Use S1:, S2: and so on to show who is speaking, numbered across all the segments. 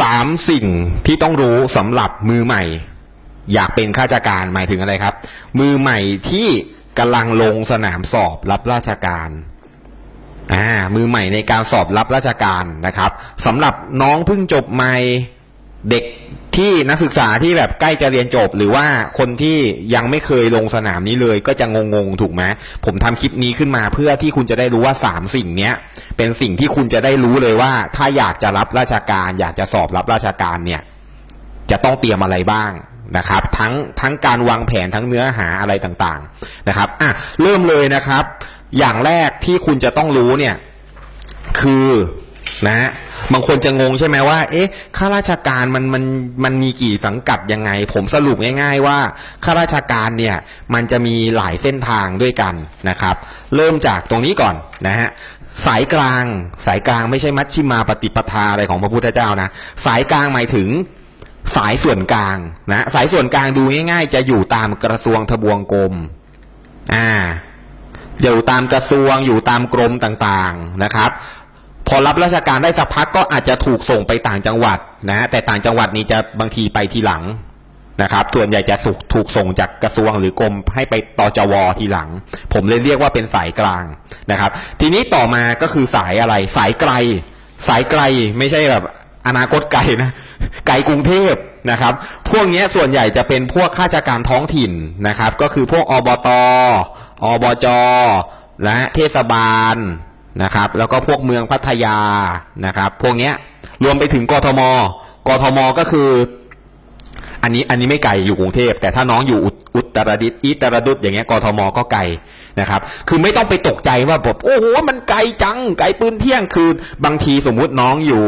S1: สามสิ่งที่ต้องรู้สำหรับมือใหม่ อยากเป็นข้าราชการหมายถึงอะไรครับ มือใหม่ที่กำลังลงสนามสอบรับราชการอ่ามือใหม่ในการสอบรับราชการนะครับสำหรับน้องเพิ่งจบใหม่ เด็กที่นักศึกษาที่แบบใกล้จะเรียนจบ หรือว่าคนที่ยังไม่เคยลงสนามนี้เลย ก็จะงงๆถูกไหมผมทำคลิปนี้ขึ้นมาเพื่อที่คุณจะได้รู้ว่าสามสิ่งเนี้ยเป็นสิ่งที่คุณจะได้รู้เลยว่า ถ้าอยากจะรับราชการ อยากจะสอบรับราชการเนี่ยจะต้องเตรียมอะไรบ้างนะครับ ทั้งทั้งการวางแผนทั้งเนื้อหาอะไรต่างๆนะครับอะเริ่มเลยนะครับ อย่างแรกที่คุณจะต้องรู้เนี่ยคือนะ บางคนจะงงใช่ไหมว่า เอ๊ะ ข้าราชการมันมันมันมีกี่สังกัดยังไง ผมสรุปง่าย ๆ ว่าข้าราชการเนี่ยมันจะมีหลายเส้นทางด้วยกันนะครับ เริ่มจากตรงนี้ก่อนนะฮะสายกลางสายกลางไม่ใช่มัชชิมาปฏิปทาอะไรของพระพุทธเจ้านะ สายกลางหมายถึงสายส่วนกลางนะสายส่วนกลางดูง่าย ๆ จะอยู่ตามกระทรวงทบวงกรมอ่าอยู่ตามกระทรวงอยู่ตามกรมต่างๆนะครับ พอรับราชการได้สักพักก็อาจจะถูกส่งไปต่างจังหวัดนะแต่ต่างจังหวัดนี้จะบางทีไปทีหลังนะครับ ส่วนใหญ่จะถูกถูกส่งจากกระทรวงหรือกรมให้ไปตจวทีหลัง ผมเลยเรียกว่าเป็นสายกลางนะครับ ทีนี้ต่อมาก็คือสายอะไร สายไกล สายไกลไม่ใช่แบบอนาคตไกลนะไกลกรุงเทพนะครับ พวกนี้ส่วนใหญ่จะเป็นพวกข้าราชการท้องถิ่นนะครับ ก็คือพวกอบตอบจและเทศบาล นะครับ แล้วก็พวกเมืองพัทยานะครับ พวกเนี้ยรวมไปถึงกทม กทมก็คือ อันนี้อันนี้ไม่ไกลอยู่กรุงเทพแต่ถ้าน้องอยู่อุตรดิตถ์อิตรดุษอย่างเงี้ยกทมก็ไกลนะครับ คือไม่ต้องไปตกใจว่าแบบโอ้โหมันไกลจังไกลปืนเที่ยงคือบางทีสมมุติน้องอยู่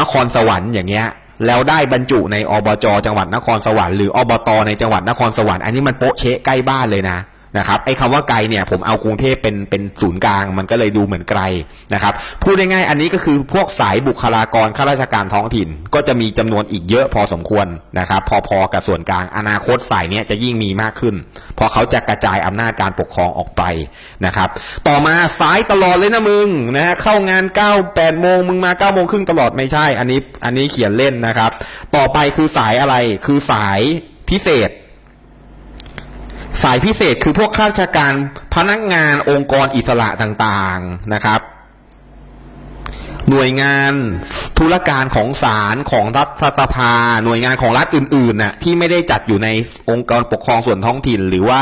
S1: นครสวรรค์อย่างเงี้ยแล้วได้บรรจุในอบจจังหวัดนครสวรรค์หรืออบตในจังหวัดนครสวรรค์อันนี้มันโป๊ะเชะใกล้บ้านเลยนะ นะครับไอ้คำว่าไกลเนี่ยผมเอากรุงเทพเป็นเป็นศูนย์กลาง มันก็เลยดูเหมือนไกลนะครับพูดง่ายๆอันนี้ก็คือพวกสายบุคลากรข้าราชการท้องถิ่น ก็จะมีจำนวนอีกเยอะพอสมควรนะครับพอๆกับส่วนกลางอนาคตสายเนี้ยจะยิ่งมีมากขึ้น เพราะเขาจะกระจายอำนาจการปกครองออกไปนะครับต่อมาสายตลอดเลยนะมึงนะฮะเข้างาน9 8โมงมึงมา9โมงครึ่งตลอดไม่ใช่ อันนี้อันนี้เขียนเล่นนะครับ ต่อไปคือสายอะไรคือสายพิเศษ สายพิเศษคือพวกข้าราชการพนักงานองค์กรอิสระต่างๆนะครับ หน่วยงานธุรการของศาลของรัฐสภา หน่วยงานของรัฐอื่นๆน่ะที่ไม่ได้จัดอยู่ในองค์กรปกครองส่วนท้องถิ่น หรือว่า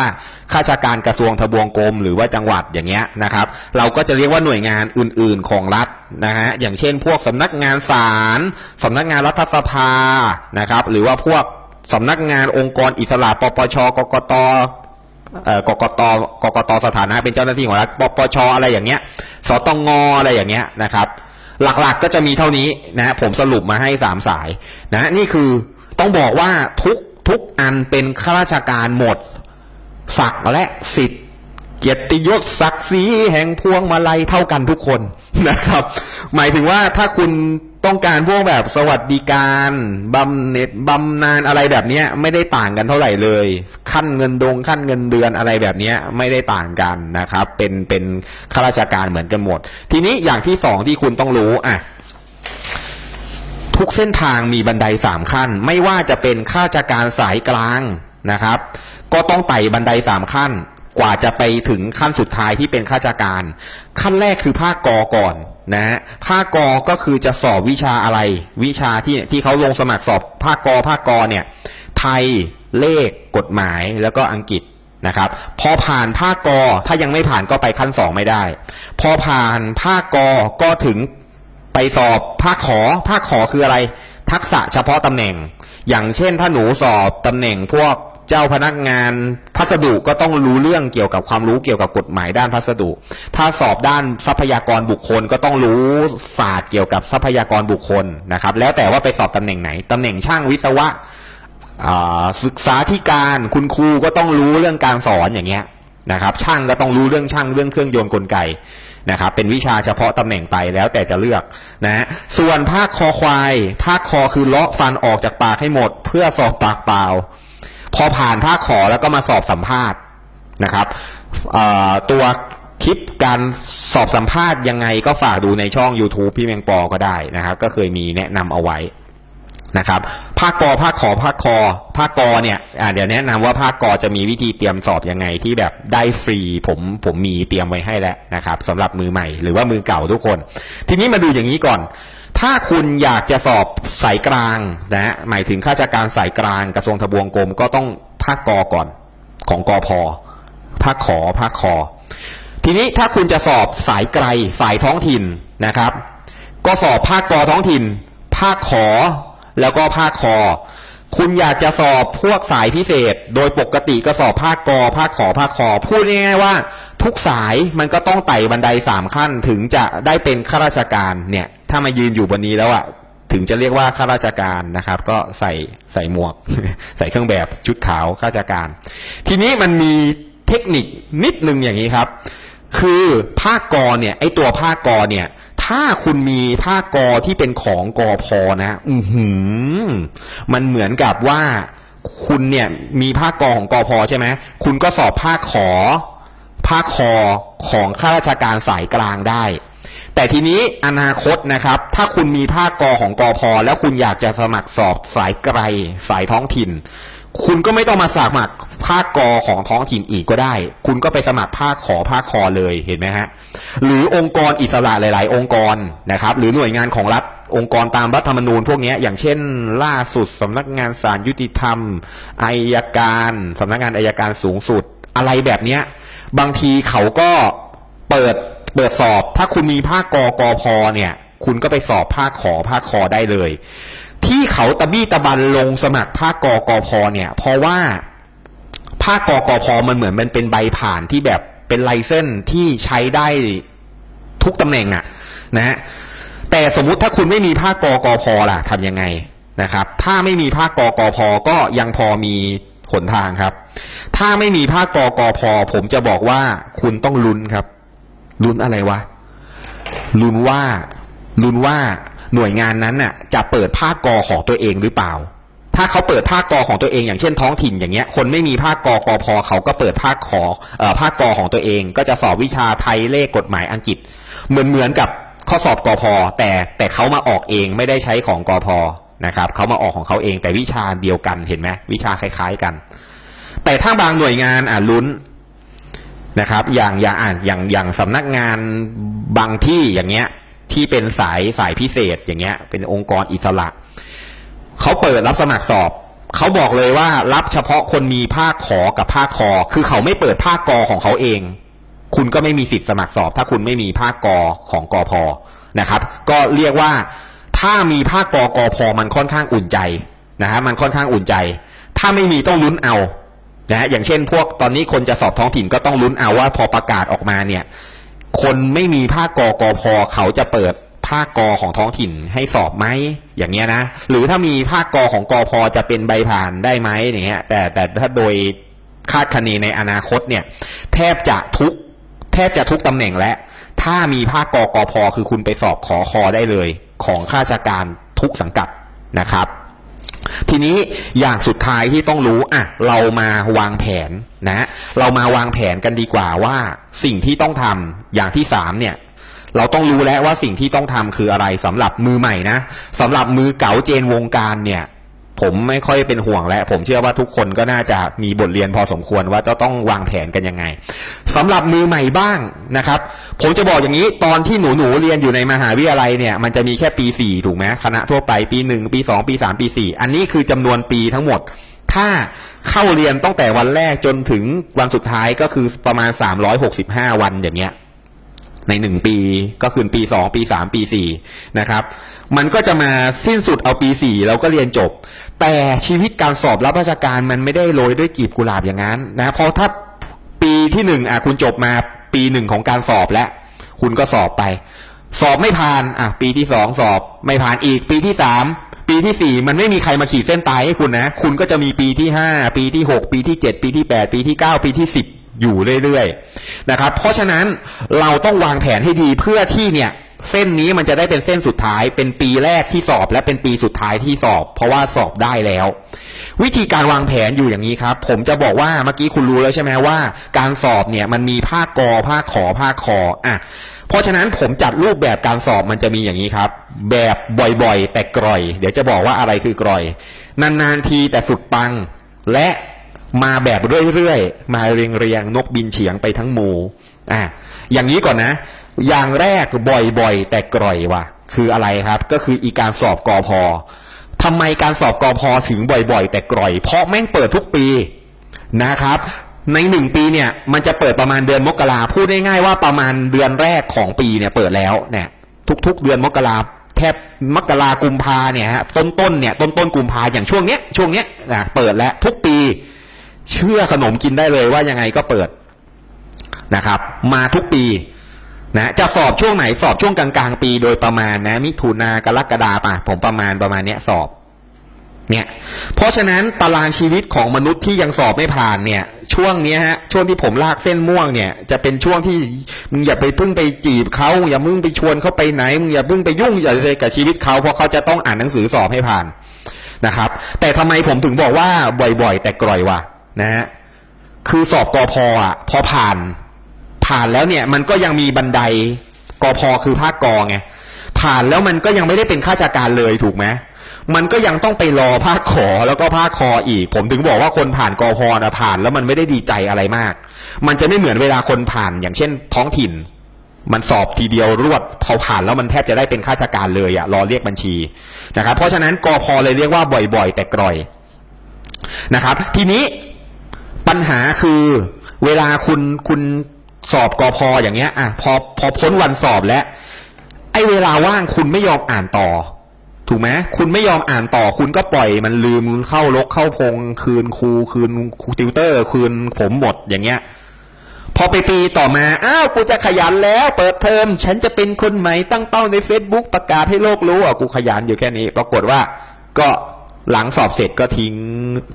S1: ข้าราชการกระทรวงทบวงกรมหรือว่าจังหวัดอย่างเงี้ยนะครับ เราก็จะเรียกว่าหน่วยงานอื่น ๆของรัฐนะฮะอย่างเช่น พวกสำนักงานศาลสำนักงานรัฐสภานะครับ หรือว่าพวกสำนักงานองค์กรอิสระปปช กกต กกตกกตสถานะเป็นเจ้าหน้าที่ของรัฐปปชอะไรอย่างเงี้ยสตงอะไรอย่างเงี้ยนะครับ หลักๆก็จะมีเท่านี้นะผมสรุปมาให้สามสายนะนี่คือต้องบอกว่าทุกทุกอันเป็นข้าราชการหมดศักดิ์และสิทธิ์เกียรติยศศักดิ์ศรีแห่งพวงมาลัยเท่ากันทุกคนนะครับ หมายถึงว่าถ้าคุณ ต้องการพวกแบบสวัสดิการบำเหน็จบำนาญอะไรแบบนี้ไม่ได้ต่างกันเท่าไหร่เลย ขั้นเงินดงขั้นเงินเดือนอะไรแบบนี้ไม่ได้ต่างกันนะครับ เป็นเป็นข้าราชการเหมือนกันหมด ทีนี้อย่างที่สองที่คุณต้องรู้อะทุกเส้นทางมีบันไดสามขั้น ไม่ว่าจะเป็นข้าราชการสายกลางนะครับ ก็ต้องไต่บันไดสามขั้น กว่าจะไปถึงขั้นสุดท้ายที่เป็นข้าราชการ ขั้นแรกคือภาคกอก่อนนะฮะภาคกอก็คือจะสอบวิชาอะไร วิชาที่ที่เขาลงสมัครสอบภาคกอภาคกอเนี่ยไทยเลขกฎหมายแล้วก็อังกฤษนะครับ พอผ่านภาคกอถ้ายังไม่ผ่านก็ไปขั้นสองไม่ได้ พอผ่านภาคกอก็ถึงไปสอบภาคขอภาคขอคืออะไร ทักษะเฉพาะตำแหน่ง อย่างเช่นถ้าหนูสอบตำแหน่งพวก เจ้าพนักงานพัสดุก็ต้องรู้เรื่องเกี่ยวกับความรู้เกี่ยวกับกฎหมายด้านพัสดุ ถ้าสอบด้านทรัพยากรบุคคลก็ต้องรู้ศาสตร์เกี่ยวกับทรัพยากรบุคคลนะครับ แล้วแต่ว่าไปสอบตำแหน่งไหนตำแหน่งช่างวิศวะอ่าศึกษาธิการคุณครูก็ต้องรู้เรื่องการสอนอย่างเงี้ยนะครับ ช่างก็ต้องรู้เรื่องช่างเรื่องเครื่องยนต์กลไกนะครับเป็นวิชาเฉพาะตำแหน่งไปแล้วแต่จะเลือกนะฮะส่วนภาคคอควาย ภาคคอคือเลาะฟันออกจากปากให้หมด เพื่อสอบปากเปล่า พอผ่านภาคขอแล้วก็มาสอบสัมภาษณ์นะครับตัวคลิปการสอบสัมภาษณ์ยังไงก็ฝากดูในช่อง YouTube พี่แมงปอก็ได้นะครับ ก็เคยมีแนะนำเอาไว้นะครับภาคกอภาคขอภาคคอภาคกอเนี่ยเดี๋ยวแนะนำว่าภาคกอจะมีวิธีเตรียมสอบยังไงที่แบบได้ฟรีผมผมมีเตรียมไว้ให้แล้วนะครับสำหรับมือใหม่หรือว่ามือเก่าทุกคน ทีนี้มาดูอย่างนี้ก่อน ถ้าคุณอยากจะสอบสายกลางนะฮะหมายถึงข้าราชการสายกลางกระทรวงทบวงกรมก็ต้องภาคกอก่อนของกอพอภาคขอภาคคอทีนี้ถ้าคุณจะสอบสายไกลสายท้องถิ่นนะครับ ก็สอบภาคกอท้องถิ่น ภาคขอแล้วก็ภาคคอ คุณอยากจะสอบพวกสายพิเศษ โดยปกติก็สอบภาคกอ ภาคขอ ภาคคอพูดง่ายๆว่า ทุกสายมันก็ต้องไต่บันไดสามขั้นถึงจะได้เป็นข้าราชการเนี่ย ถ้ามายืนอยู่บนนี้แล้วอะถึงจะเรียกว่าข้าราชการนะครับ ก็ใส่ใส่หมวก ใส่เครื่องแบบชุดขาวข้าราชการ ทีนี้มันมีเทคนิคนิดนึงอย่างนี้ครับ คือภาคกอเนี่ยไอตัวภาคกอเนี่ย ถ้าคุณมีภาคกอที่เป็นของกอพอนะอือหือมันเหมือนกับว่าคุณเนี่ยมีภาคกอของกอพอใช่ไหมคุณก็สอบภาคขอภาคคอของข้าราชการสายกลางได้ แต่ทีนี้อนาคตนะครับ ถ้าคุณมีภาคกอของกอพอแล้วคุณอยากจะสมัครสอบสายไกลสายท้องถิ่น คุณก็ไม่ต้องมาสมัครภาคกอของท้องถิ่นอีกก็ได้ คุณก็ไปสมัครภาคขอภาคคอเลยเห็นไหมฮะหรือองค์กรอิสระหลาย ๆ องค์กรนะครับ หรือหน่วยงานของรัฐองค์กรตามรัฐธรรมนูญพวกนี้อย่างเช่น ล่าสุดสำนักงานศาลยุติธรรมอายการสำนักงานอายการสูงสุด อะไรแบบนี้บางทีเขาก็เปิดเปิดสอบ ถ้าคุณมีภาคกอกอพอเนี่ย คุณก็ไปสอบภาคขอภาคคอได้เลย ที่เขาตะบี้ตะบันลงสมัครภาคกกพเนี่ย เพราะว่าภาคกกพมันเหมือนมันเป็นใบผ่านที่แบบเป็นไลเซนส์ที่ใช้ได้ทุกตำแหน่งอะนะฮะแต่สมมุติถ้าคุณไม่มีภาคกกพล่ะทำยังไงนะครับ ถ้าไม่มีภาคกกพก็ยังพอมีหนทางครับ ถ้าไม่มีภาคกกพผมจะบอกว่าคุณต้องลุ้นครับลุ้นอะไรวะลุ้นว่าลุ้นว่า หน่วยงานนั้นน่ะจะเปิดภาคกอของตัวเองหรือเปล่า ถ้าเขาเปิดภาคกอของตัวเอง อย่างเช่นท้องถิ่นอย่างเงี้ย คนไม่มีภาคกอกอพอเขาก็เปิดภาคขอเอ่อภาคกอของตัวเอง ก็จะสอบวิชาไทยเลขกฎหมายอังกฤษ เหมือนเหมือนกับข้อสอบกอพอแต่แต่เขามาออกเองไม่ได้ใช้ของกอพอนะครับเขามาออกของเขาเองแต่วิชาเดียวกันเห็นไหมวิชาคล้าย ๆกัน แต่ถ้าบางหน่วยงานอะลุ้นนะครับ อย่างอย่างอะอย่างอย่างสำนักงานบางที่อย่างเงี้ย ที่เป็นสายสายพิเศษอย่างเงี้ย เป็นองค์กรอิสระเขาเปิดรับสมัครสอบเขาบอกเลยว่ารับเฉพาะคนมีภาคขอกับภาคคอ คือเขาไม่เปิดภาคกอของเขาเอง คุณก็ไม่มีสิทธิ์สมัครสอบ ถ้าคุณไม่มีภาคกอของกอพอนะครับ ก็เรียกว่าถ้ามีภาคกอกอพอมันค่อนข้างอุ่นใจนะฮะมันค่อนข้างอุ่นใจ ถ้าไม่มีต้องลุ้นเอานะฮะอย่างเช่นพวกตอนนี้คนจะสอบท้องถิ่นก็ต้องลุ้นเอาว่าพอประกาศออกมาเนี่ย คนไม่มีภาคกกพอเขาจะเปิดภาคกอของท้องถิ่นให้สอบไหมอย่างเงี้ยนะหรือถ้ามีภาคกอของกอพอจะเป็นใบผ่านได้ไหมอย่างเงี้ยแต่แต่ถ้าโดยคาดคะเนในอนาคตเนี่ยแทบจะทุกแทบจะทุกตำแหน่งและ ถ้ามีภาคกอกอพอคือคุณไปสอบขอคอได้เลย ของข้าราชการทุกสังกัดนะครับ ทีนี้อย่างสุดท้ายที่ต้องรู้อะเรามาวางแผนนะ เรามาวางแผนกันดีกว่าว่าสิ่งที่ต้องทำอย่างที่สามเนี่ย เราต้องรู้แล้วว่าสิ่งที่ต้องทำคืออะไรสำหรับมือใหม่นะสำหรับมือเก๋าเจนวงการเนี่ย ผมไม่ค่อยเป็นห่วงแล้วผมเชื่อว่าทุกคนก็น่าจะมีบทเรียนพอสมควรว่าจะต้องวางแผนกันยังไงสำหรับมือใหม่บ้างนะครับ ผมจะบอกอย่างนี้ตอนที่หนูหนูเรียนอยู่ในมหาวิทยาลัยเนี่ยมันจะมีแค่ปีสี่ถูกไหมคณะทั่วไปปีหนึ่งปีสองปีสามปีสี่อันนี้คือจำนวนปีทั้งหมด ถ้าเข้าเรียนตั้งแต่วันแรกจนถึงวันสุดท้ายก็คือประมาณสามร้อยหกสิบห้าวันอย่างเงี้ย ในหนึ่งปีก็คือปีสองปีสามปีสี่นะครับ มันก็จะมาสิ้นสุดเอาปีสี่เราก็เรียนจบ แต่ชีวิตการสอบรับราชการมันไม่ได้โรยด้วยกลีบกุหลาบอย่างนั้นนะเพราะถ้าปีที่หนึ่งอะคุณจบมาปีหนึ่งของการสอบแล้ว คุณก็สอบไป สอบไม่ผ่านอะปีที่สองสอบไม่ผ่านอีก ปีที่สามปีที่สี่มันไม่มีใครมาขีดเส้นตายให้คุณนะ คุณก็จะมีปีที่ห้าปีที่หกปีที่เจ็ดปีที่แปดปีที่เก้าปีที่สิบ อยู่เรื่อยๆนะครับ เพราะฉะนั้นเราต้องวางแผนให้ดีเพื่อที่เนี่ยเส้นนี้มันจะได้เป็นเส้นสุดท้ายเป็นปีแรกที่สอบและเป็นปีสุดท้ายที่สอบ เพราะว่าสอบได้แล้ว วิธีการวางแผนอยู่อย่างนี้ครับ ผมจะบอกว่าเมื่อกี้คุณรู้แล้วใช่ไหมว่า การสอบเนี่ยมันมีภาคกอภาคขอภาคคออะเพราะฉะนั้นผมจัดรูปแบบการสอบมันจะมีอย่างนี้ครับ แบบบ่อยๆ แต่กร่อย เดี๋ยวจะบอกว่าอะไรคือกร่อย นานๆทีแต่สุดปังและ มาแบบเรื่อยๆ มาเรียงๆนกบินเฉียงไปทั้งหมู่อะอย่างนี้ก่อนนะ อย่างแรกบ่อยๆ แต่กร่อยว่ะ คืออะไรครับ ก็คืออีการสอบกอพอทำไมการสอบกอพอถึงบ่อยๆ แต่กร่อย เพราะแม่งเปิดทุกปีนะครับ ในหนึ่งปีเนี่ย มันจะเปิดประมาณเดือนมกราพูดง่ายๆว่าประมาณเดือนแรกของปีเนี่ยเปิดแล้วเนี่ย ทุกๆ เดือนมกราแทบมกรากุมภาเนี่ยฮะต้นๆเนี่ยต้นๆกุมภาอย่างช่วงเนี้ยช่วงเนี้ยนะเปิดแล้วทุกปี เชื่อขนมกินได้เลยว่ายังไงก็เปิดนะครับ มาทุกปีนะจะสอบช่วงไหนสอบช่วงกลางๆ ปีโดยประมาณนะ มิถุนากรกฎาป่ะผมประมาณประมาณเนี้ยสอบเนี่ยเพราะฉะนั้นตารางชีวิตของมนุษย์ที่ยังสอบไม่ผ่านเนี่ย ช่วงเนี้ยฮะช่วงที่ผมลากเส้นม่วงเนี่ย จะเป็นช่วงที่มึงอย่าไปพึ่งไปจีบเขาอย่ามึงไปชวนเขาไปไหนมึงอย่าพึ่งไปยุ่งอย่าเลยกับชีวิตเขาเพราะเขาจะต้องอ่านหนังสือสอบให้ผ่านนะครับ แต่ทำไมผมถึงบอกว่าบ่อย ๆ แต่กร่อยวะ นะฮะคือสอบกอพอะ พอผ่าน ผ่านแล้วเนี่ย มันก็ยังมีบันไดกอพอคือภาคกอไงผ่านแล้วมันก็ยังไม่ได้เป็นข้าราชการเลยถูกไหมมันก็ยังต้องไปรอภาคขอแล้วก็ภาคคออีก ผมถึงบอกว่าคนผ่านกอพอนะผ่านแล้วมันไม่ได้ดีใจอะไรมาก มันจะไม่เหมือนเวลาคนผ่านอย่างเช่น ท้องถิ่น มันสอบทีเดียวรวดพอผ่านแล้วมันแทบจะได้เป็นข้าราชการเลยอะรอเรียกบัญชีนะครับ เพราะฉะนั้นกอพอเลยเรียกว่าบ่อย ๆ แต่กร่อยนะครับ ทีนี้ ปัญหาคือเวลาคุณคุณสอบกอพออย่างเงี้ย อะพอพอพ้นวันสอบแล้ว ไอ้เวลาว่างคุณไม่ยอมอ่านต่อ ถูกไหมคุณไม่ยอมอ่านต่อ คุณก็ปล่อยมันลืมเข้าลกเข้าพง คืนครูคืนครูติวเตอร์ คืนผมหมดอย่างเงี้ย พอไปปีต่อมา อ้าวกูจะขยันแล้ว เปิดเทอม ฉันจะเป็นคนใหม่ตั้งเป้าใน Facebook ประกาศให้โลกรู้อะกูขยันอยู่แค่นี้ ปรากฏว่าก็ หลังสอบเสร็จก็ทิ้ง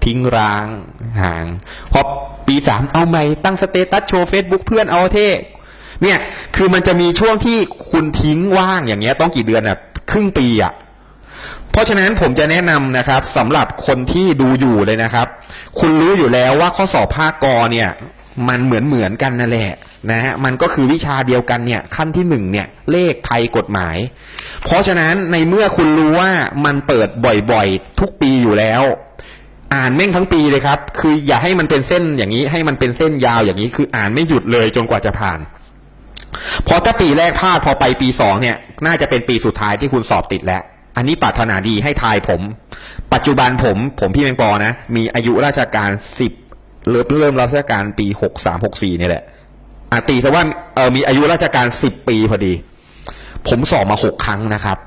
S1: ทิ้งร้างห่าง พอปีสามเอาใหม่ตั้งสเตตัสโชว์ Facebook เพื่อนเอาเท่เนี่ยคือมันจะมีช่วงที่คุณทิ้งว่างอย่างเงี้ยต้องกี่เดือนอะครึ่งปีอะเพราะฉะนั้นผมจะแนะนำนะครับสำหรับคนที่ดูอยู่เลยนะครับ คุณรู้อยู่แล้วว่าข้อสอบภาคกอเนี่ย มันเหมือนเหมือนกันนั่นแหละ นะฮะมันก็คือวิชาเดียวกันเนี่ยขั้นที่หนึ่งเนี่ยเลขไทยกฎหมาย เพราะฉะนั้นในเมื่อคุณรู้ว่ามันเปิดบ่อยๆ ทุกปีอยู่แล้ว อ่านแม่งทั้งปีเลยครับ คืออย่าให้มันเป็นเส้นอย่างนี้ ให้มันเป็นเส้นยาวอย่างนี้ คืออ่านไม่หยุดเลยจนกว่าจะผ่านพอถ้าปีแรกพลาดพอไปปีสองเนี่ยน่าจะเป็นปีสุดท้ายที่คุณสอบติดแล้ว อันนี้ปรารถนาดีให้ทายผม ปัจจุบันผม ผมพี่แมงปอนะ มีอายุราชการสิบเริ่มเริ่มราชการปีหกสามหกสี่นี่แหละ อะตีซะว่าเออมีอายุราชการสิบปีพอดี ผมสอบมาหกครั้งนะครับ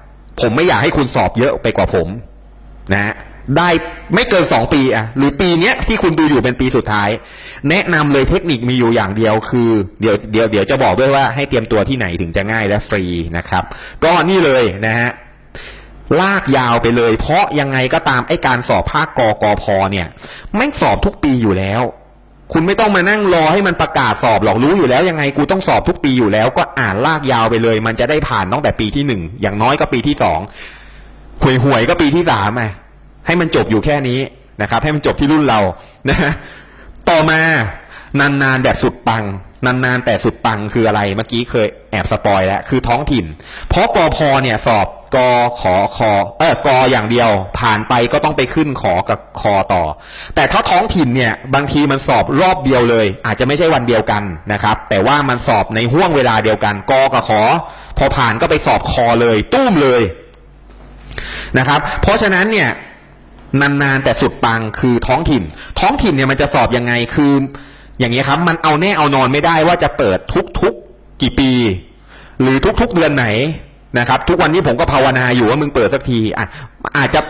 S1: ผมไม่อยากให้คุณสอบเยอะไปกว่าผมนะ ได้ไม่เกินสองปีอะหรือปีเนี้ยที่คุณดูอยู่เป็นปีสุดท้าย แนะนำเลยเทคนิคมีอยู่อย่างเดียวคือ เดี๋ยวเดี๋ยวเดี๋ยวจะบอกด้วยว่าให้เตรียมตัวที่ไหนถึงจะง่ายและฟรีนะครับ ก็นี่เลยนะฮะลากยาวไปเลย เพราะยังไงก็ตามไอ้การสอบภาคกกพเนี่ยแม่งสอบทุกปีอยู่แล้ว คุณไม่ต้องมานั่งรอให้มันประกาศสอบหรอกรู้อยู่แล้วยังไงกูต้องสอบทุกปีอยู่แล้ว ก็อ่านลากยาวไปเลย มันจะได้ผ่านตั้งแต่ปีที่หนึ่งอย่างน้อยก็ปีที่สองห่วยหวยๆก็ปีที่สามไงให้มันจบอยู่แค่นี้นะครับ ให้มันจบที่รุ่นเรานะฮะต่อมานานๆแบบสุดปัง นานๆ แต่สุดปังคืออะไรเมื่อกี้เคยแอบสปอยแล้วคือท้องถิ่น เพราะกอพอเนี่ยสอบกอขอคอเออกออย่างเดียว ผ่านไปก็ต้องไปขึ้นขอกับคอต่อ แต่ถ้าท้องถิ่นเนี่ยบางทีมันสอบรอบเดียวเลย อาจจะไม่ใช่วันเดียวกันนะครับ แต่ว่ามันสอบในห่วงเวลาเดียวกันกอกับขอ พอผ่านก็ไปสอบคอเลยตุ้มเลยนะครับ เพราะฉะนั้นเนี่ยนานๆแต่สุดปังคือท้องถิ่น ท้องถิ่นเนี่ยมันจะสอบยังไงคือ อย่างนี้ยครับมันเอาแน่เอานอนไม่ได้ว่าจะเปิดทุกๆกี่ปี หรือทุกๆเดือนไหนนะครับ ทุกวันนี้ผมก็ภาวนาอยู่ว่ามึงเปิดสักทีอะอาจจะ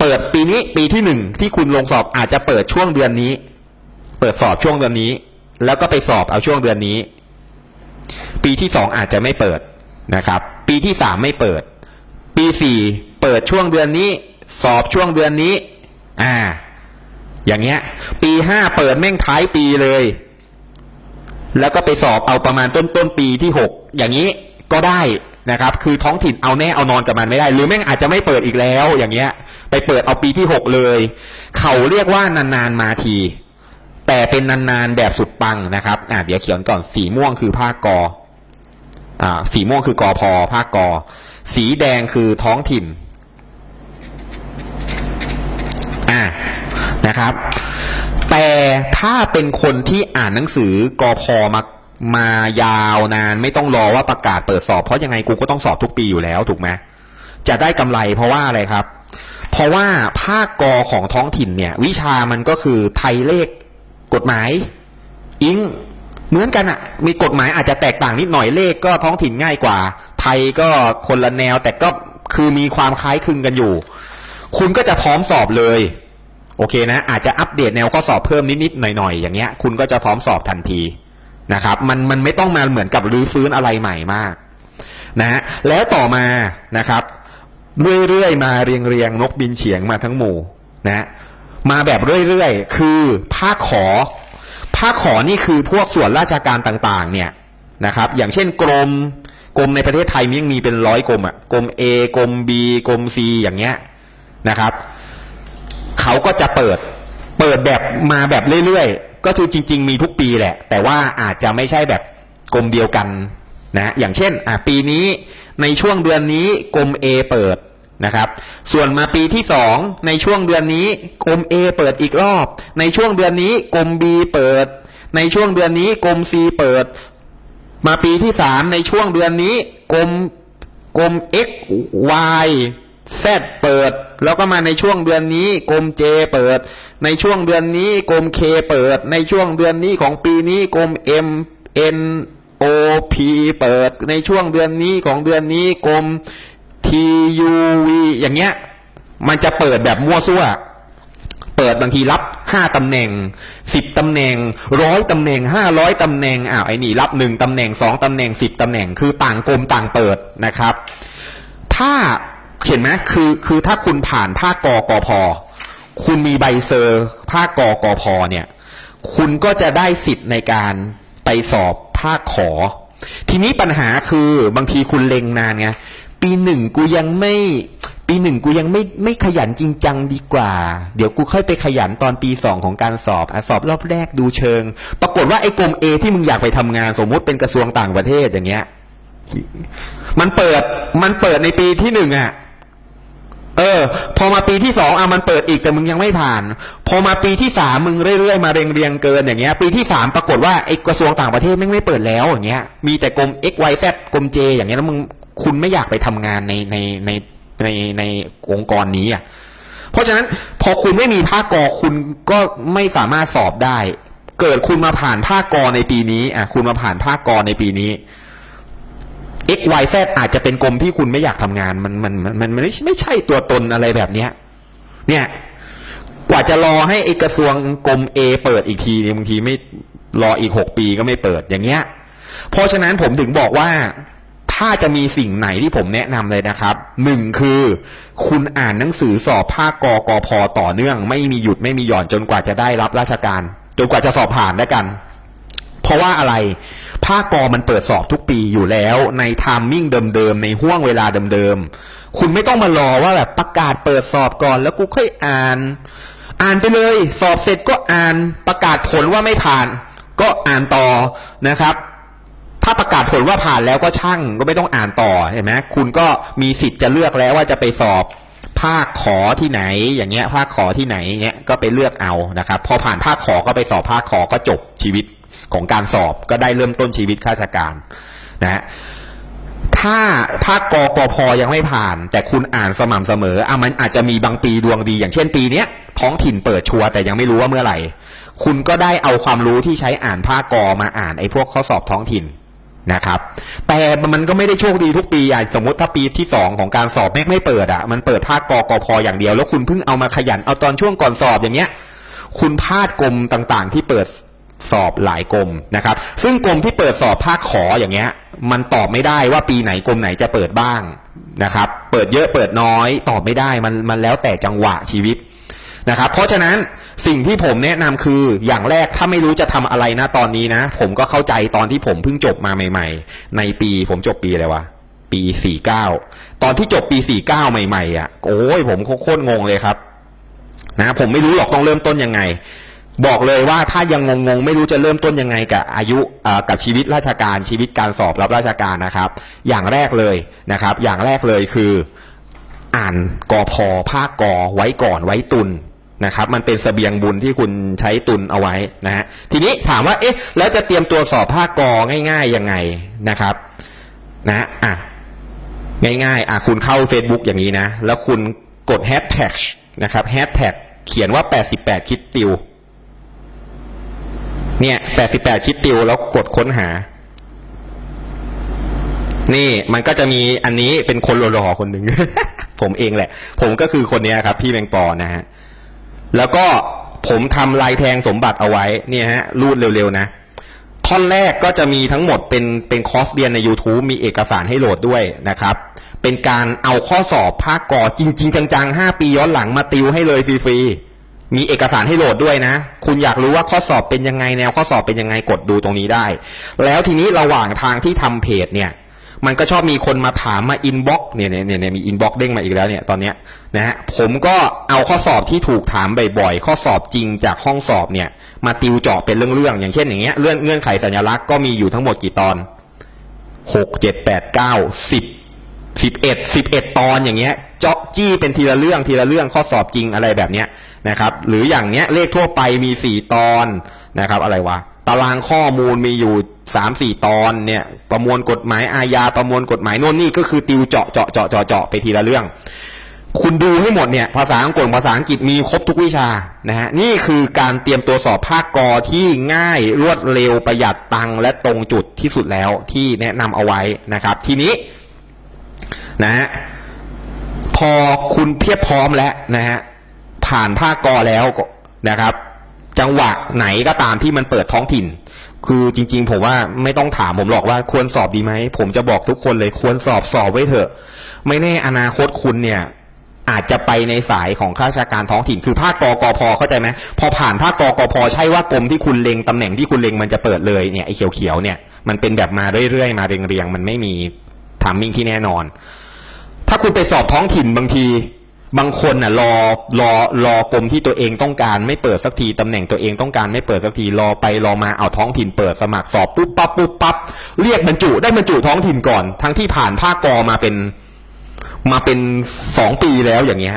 S1: เปิดปีนี้ปีที่หนึ่งที่คุณลงสอบอาจจะเปิดช่วงเดือนนี้ เปิดสอบช่วงเดือนนี้ แล้วก็ไปสอบเอาช่วงเดือนนี้ ปีที่สองอาจจะไม่เปิดนะครับ ปีที่สามไม่เปิด ปีสี่เปิดช่วงเดือนนี้ สอบช่วงเดือนนี้ อ่า อย่างเงี้ย ปีห้าเปิดแม่งท้ายปีเลย แล้วก็ไปสอบเอาประมาณต้นต้นปีที่หกอย่างนี้ก็ได้นะครับ คือท้องถิ่นเอาแน่เอานอนกับมันไม่ได้ หรือแม่งอาจจะไม่เปิดอีกแล้ว อย่างเงี้ย ไปเปิดเอาปีที่หกเลย เขาเรียกว่านานๆมาที แต่เป็นนานๆแบบสุดปังนะครับอ่าเดี๋ยวเขียนก่อนสีม่วงคือภาคกออ่าสีม่วงคือกอพอภาคกอสีแดงคือท้องถิ่น อ่า นะครับ แต่ถ้าเป็นคนที่อ่านหนังสือกอพอมามายาวนานไม่ต้องรอว่าประกาศเปิดสอบเพราะยังไงกูก็ต้องสอบทุกปีอยู่แล้วถูกไหมจะได้กำไรเพราะว่าอะไรครับ เพราะว่าภาคกอของท้องถิ่นเนี่ย วิชามันก็คือไทยเลขกฎหมาย อิงเหมือนกันอะมีกฎหมายอาจจะแตกต่างนิดหน่อยเลขก็ท้องถิ่นง่ายกว่า ไทยก็คนละแนวแต่ก็คือมีความคล้ายคลึงกันอยู่ คุณก็จะพร้อมสอบเลย โอเคนะ อาจจะอัปเดตแนวข้อสอบเพิ่มนิดๆหน่อยๆ อย่างเงี้ย คุณก็จะพร้อมสอบทันทีนะครับ มันมันไม่ต้องมาเหมือนกับรื้อฟื้นอะไรใหม่มากนะฮะแล้วต่อมานะครับเรื่อยๆมาเรียงเรียงๆนกบินเฉียงมาทั้งหมู่นะมาแบบเรื่อยๆ คือภาคขอ ภาคขอนี่คือพวกส่วนราชการต่างๆ เนี่ยนะครับ อย่างเช่นกรมกรมในประเทศไทยมันยังมีเป็นร้อยกรมอะกรม A กรม B กรม C อย่างเงี้ยนะครับ เขาก็จะเปิด เปิดแบบมาแบบเรื่อยๆ ก็คือจริง ๆ มีทุกปีแหละ แต่ว่าอาจจะไม่ใช่แบบกรมเดียวกันนะอย่างเช่นอะปีนี้ในช่วงเดือนนี้กรม A เปิดนะครับส่วนมาปีที่สองในช่วงเดือนนี้กรม A เปิดอีกรอบ ในช่วงเดือนนี้กรม B เปิด ในช่วงเดือนนี้กรม C เปิด มาปีที่สามในช่วงเดือนนี้กรมกรม x y z เปิด แล้วก็มาในช่วงเดือนนี้กรม j เปิด ในช่วงเดือนนี้กรม k เปิด ในช่วงเดือนนี้ของปีนี้กรม m n o p เอ็นโอพีเปิด ในช่วงเดือนนี้ของเดือนนี้กรม t u v อย่างเงี้ย มันจะเปิดแบบมั่วซั่ว เปิดบางทีรับห้าตำแหน่งสิบตำแหน่งร้อยตำแหน่งห้าร้อยตำแหน่งอ้าวไอ้นี่รับหนึ่งตำแหน่งสองตำแหน่งสิบตำแหน่งคือต่างกรมต่างเปิดนะครับ ถ้า เห็นไหมคือคือถ้าคุณผ่านภาคกกพคุณมีใบเซอร์ภาคกกพเนี่ย คุณก็จะได้สิทธิ์ในการไปสอบภาคขอ ทีนี้ปัญหาคือบางทีคุณเล็งนานไงปีหนึ่งกูยังไม่ ปีหนึ่งกูยังไม่ไม่ขยันจริงจังดีกว่า เดี๋ยวกูค่อยไปขยันตอนปีสองของการสอบอสอบรอบแรกดูเชิง ปรากฏว่าไอ้กรมเอที่มึงอยากไปทำงานสมมุติเป็นกระทรวงต่างประเทศอย่างเงี้ยมันเปิดมันเปิดในปีที่หนึ่งอะ เออ พอมาปีที่สองอะมันเปิดอีกแต่มึงยังไม่ผ่าน พอมาปีที่สามมึงเรื่อยๆมาเรียงเรียงเกินอย่างเงี้ย ปีที่สามปรากฏว่าไอ้กระทรวงต่างประเทศแม่ไม่เปิดแล้วอย่างเงี้ย มีแต่กรม x y z กรม j อย่างเงี้ยแล้วมึงคุณไม่อยากไปทำงานในในในในในองค์กรนี้อะ เพราะฉะนั้นพอคุณไม่มีภาคกอคุณก็ไม่สามารถสอบได้ เกิดคุณมาผ่านภาคกอในปีนี้อะคุณมาผ่านภาคกอในปีนี้ x y z อาจจะเป็นกรมที่คุณไม่อยากทำงาน มันมันมันมันไม่ไม่ใช่ตัวตนอะไรแบบเนี้ย เนี่ย กว่าจะรอให้ไอกระทรวงกรม A เปิดอีกทีเนี่ยบางทีไม่รออีกหกปีก็ไม่เปิดอย่างเงี้ย เพราะฉะนั้นผมถึงบอกว่าถ้าจะมีสิ่งไหนที่ผมแนะนำเลยนะครับหนึ่งคือคุณอ่านหนังสือสอบภาคกกพต่อเนื่อง ไม่มีหยุดไม่มีหย่อนจนกว่าจะได้รับราชการ จนกว่าจะสอบผ่านแล้วกัน เพราะว่าอะไร ภาคกอมันเปิดสอบทุกปีอยู่แล้วในไทมมิ่งเดิมๆ ในห่วงเวลาเดิมๆ คุณไม่ต้องมารอว่าแบบประกาศเปิดสอบก่อนแล้วกูค่อยอ่าน อ่านไปเลย สอบเสร็จก็อ่านประกาศผลว่าไม่ผ่าน ก็อ่านต่อนะครับถ้าประกาศผลว่าผ่านแล้วก็ช่างก็ไม่ต้องอ่านต่อเห็นไหมคุณก็มีสิทธิ์จะเลือกแล้วว่าจะไปสอบภาคขอที่ไหน อย่างเงี้ยภาคขอที่ไหนเงี้ยก็ไปเลือกเอานะครับ พอผ่านภาคขอก็ไปสอบภาคขอก็จบชีวิต ของการสอบก็ได้เริ่มต้นชีวิตข้าราชการนะฮะถ้าภาคกกพยังไม่ผ่าน แต่คุณอ่านสม่ำเสมออะมันอาจจะมีบางปีดวงดี อย่างเช่นปีเนี้ยท้องถิ่นเปิดชัวร์แต่ยังไม่รู้ว่าเมื่อไหร่ คุณก็ได้เอาความรู้ที่ใช้อ่านภาคกมาอ่านไอ้พวกข้อสอบท้องถิ่นนะครับ แต่มันก็ไม่ได้โชคดีทุกปีอะสมมติถ้าปีที่สองของการสอบแม่งไม่เปิดอะมันเปิดภาคกกพอย่างเดียว แล้วคุณเพิ่งเอามาขยันเอาตอนช่วงก่อนสอบอย่างเงี้ย คุณพลาดกรมต่างๆ ที่เปิด สอบหลายกรมนะครับ ซึ่งกรมที่เปิดสอบภาคขออย่างเงี้ย มันตอบไม่ได้ว่าปีไหนกรมไหนจะเปิดบ้างนะครับ เปิดเยอะเปิดน้อยตอบไม่ได้มันมันแล้วแต่จังหวะชีวิตนะครับ เพราะฉะนั้นสิ่งที่ผมแนะนำคืออย่างแรกถ้าไม่รู้จะทำอะไรนะตอนนี้นะ ผมก็เข้าใจตอนที่ผมเพิ่งจบมาใหม่ ๆ ในปีผมจบปีอะไรวะปีสี่เก้าตอนที่จบปีสี่เก้าใหม่ๆอะ โอ้ยผมโคตรงงเลยครับ นะ ผมไม่รู้หรอกต้องเริ่มต้นยังไง บอกเลยว่าถ้ายังงงๆ ไม่รู้จะเริ่มต้นยังไงกับอายุกับชีวิตราชการชีวิตการสอบรับราชการนะครับ อย่างแรกเลยนะครับ อย่างแรกเลยคืออ่านกอพอภาคกอไว้ก่อนไว้ตุนนะครับมันเป็นเสบียงบุญที่คุณใช้ตุนเอาไว้นะฮะทีนี้ถามว่าเอ๊ะแล้วจะเตรียมตัวสอบภาคกอง่ายๆยังไงนะครับนะอะง่ายๆอะคุณเข้า Facebook อย่างนี้นะ แล้วคุณกดแฮชแท็กนะครับแฮชแท็กเขียนว่า 88 คิดติว เนี่ย88คิดติวแล้วกดค้นหา นี่มันก็จะมีอันนี้เป็นคนหล่อๆคนหนึ่ง ผมเองแหละ ผมก็คือคนนี้ครับ พี่แมงปอนะฮะ แล้วก็ผมทำลายแทงสมบัติเอาไว้เนี่ยฮะ รูดเร็วๆนะ ท่อนแรกก็จะมีทั้งหมดเป็นเป็นคอร์สเรียนใน YouTube มีเอกสารให้โหลดด้วยนะครับ เป็นการเอาข้อสอบภาคกอจริง ๆ จังๆ 5 ปีย้อนหลังมาติวให้เลยฟรีๆ มีเอกสารให้โหลดด้วยนะ คุณอยากรู้ว่าข้อสอบเป็นยังไงแนวข้อสอบเป็นยังไงกดดูตรงนี้ได้ แล้วทีนี้ระหว่างทางที่ทำเพจเนี่ย มันก็ชอบมีคนมาถามมาอินบ็อกเนี่ยเนี่ยเนี่ยเนี่ยมีอินบ็อกเด้งมาอีกแล้วเนี่ยตอนเนี้ยนะฮะผมก็เอาข้อสอบที่ถูกถามบ่อยๆข้อสอบจริงจากห้องสอบเนี่ยมาติวเจาะเป็นเรื่องๆอย่างเช่นอย่างเงี้ยเรื่องเงื่อนไขสัญลักษณ์ก็มีอยู่ทั้งหมดกี่ตอนหกเจ็ดแปดเก้าสิบสิบเอ็ดสิบเอ็ดตอนอย่างเงี้ยเจาะจี้เป็นทีละเรื่องทีละเรื่องข้อสอบจริงอะไรแบบเนี้ย นะครับ หรืออย่างเนี้ยเลขทั่วไปมีสี่ตอนนะครับ อะไรวะตารางข้อมูลมีอยู่สามสี่ตอนเนี่ย ประมวลกฎหมายอาญาประมวลกฎหมายโน่นนี่ก็คือติวเจาะเจาะเจาะเจาะเจาะไปทีละเรื่อง คุณดูให้หมดเนี่ย ภาษาอังกฤษภาษาอังกฤษมีครบทุกวิชานะฮะนี่คือการเตรียมตัวสอบภาคกอที่ง่ายรวดเร็วประหยัดตังค์และตรงจุดที่สุดแล้วที่แนะนำเอาไว้นะครับ ทีนี้นะฮะพอคุณเพียบพร้อมแล้วนะฮะ ผ่านภาคกอแล้วนะครับ จังหวะไหนก็ตามที่มันเปิดท้องถิ่น คือจริง ๆ ผมว่าไม่ต้องถามผมหรอกว่าควรสอบดีไหม ผมจะบอกทุกคนเลยควรสอบสอบไว้เถอะ ไม่แน่อนาคตคุณเนี่ยอาจจะไปในสายของข้าราชการท้องถิ่น คือภาคกกพเข้าใจไหมพอผ่านภาคกกพใช่ว่ากรมที่คุณเล็งตำแหน่งที่คุณเล็งมันจะเปิดเลยเนี่ยไอ้เขียวๆเนี่ยมันเป็นแบบมาเรื่อยๆมาเรียงๆมันไม่มีทามมิ่งที่แน่นอน ถ้าคุณไปสอบท้องถิ่นบางที บางคนน่ะรอรอรอกรมที่ตัวเองต้องการไม่เปิดสักทีตำแหน่งตัวเองต้องการไม่เปิดสักทีรอไปรอมาเอาท้องถิ่นเปิดสมัครสอบปุ๊บปั๊บปุ๊บปั๊บเรียกบรรจุได้บรรจุท้องถิ่นก่อน ทั้งที่ผ่านภาคกอมาเป็นมาเป็นสองปีแล้วอย่างเงี้ย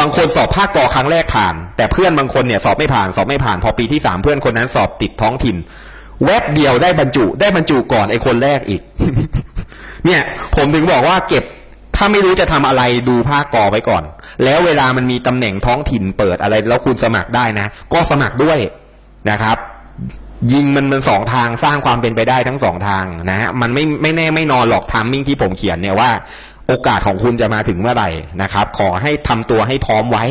S1: บางคนสอบภาคกอครั้งแรกผ่าน แต่เพื่อนบางคนเนี่ยสอบไม่ผ่านสอบไม่ผ่าน พอปีที่สามเพื่อนคนนั้นสอบติดท้องถิ่น แวบเดียวได้บรรจุได้บรรจุก่อนไอ้คนแรกอีก เนี่ย ผมถึงบอกว่าเก็บ ถ้าไม่รู้จะทำอะไรดูภาคกอไว้ก่อน แล้วเวลามันมีตำแหน่งท้องถิ่นเปิดอะไร แล้วคุณสมัครได้นะ ก็สมัครด้วยนะครับ ยิงมันมันสองทางสร้างความเป็นไปได้ทั้งสองทางนะฮะมันไม่ไม่แน่ไม่นอนหรอกทามมิ่งที่ผมเขียนเนี่ยว่า โอกาสของคุณจะมาถึงเมื่อไหร่นะครับ ขอให้ทำตัวให้พร้อมไว้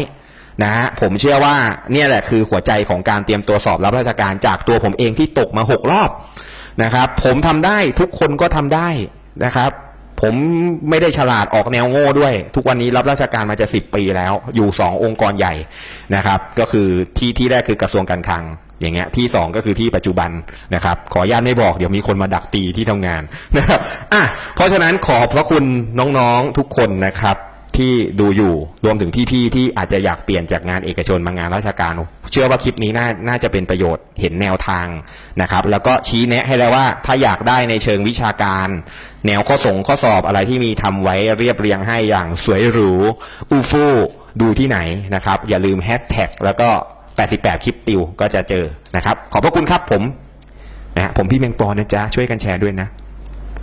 S1: นะฮะผมเชื่อว่าเนี่ยแหละคือหัวใจของการเตรียมตัวสอบรับราชการจากตัวผมเองที่ตกมาหกรอบนะครับ ผมทำได้ทุกคนก็ทำได้นะครับ ผมไม่ได้ฉลาดออกแนวโง่ด้วย ทุกวันนี้รับราชการมาจะสิบปีแล้ว อยู่สององค์กรใหญ่นะครับ ก็คือที่ที่แรกคือกระทรวงการคลังอย่างเงี้ยที่สองก็คือที่ปัจจุบันนะครับ ขออนุญาตไม่บอกเดี๋ยวมีคนมาดักตีที่ทำงานนะครับอะเพราะฉะนั้นขอบพระคุณน้องๆทุกคนนะครับ ที่ดูอยู่รวมถึงพี่ๆที่อาจจะอยากเปลี่ยนจากงานเอกชนมางานราชการ เชื่อว่าคลิปนี้น่านาจะเป็นประโยชน์เห็นแนวทางนะครับ แล้วก็ชี้แนะให้แล้วว่าถ้าอยากได้ในเชิงวิชาการ แนวข้อส่งข้อสอบอะไรที่มีทำไว้เรียบเรียงให้อย่างสวยหรูอูฟู่ดูที่ไหนนะครับ อย่าลืมแฮชแท็กแล้วก็ 88 คลิปติวก็จะเจอนะครับ ขอบพระคุณครับผมนะฮะผมพี่แมงปอนะจ๊ะช่วยกันแชร์ด้วยนะ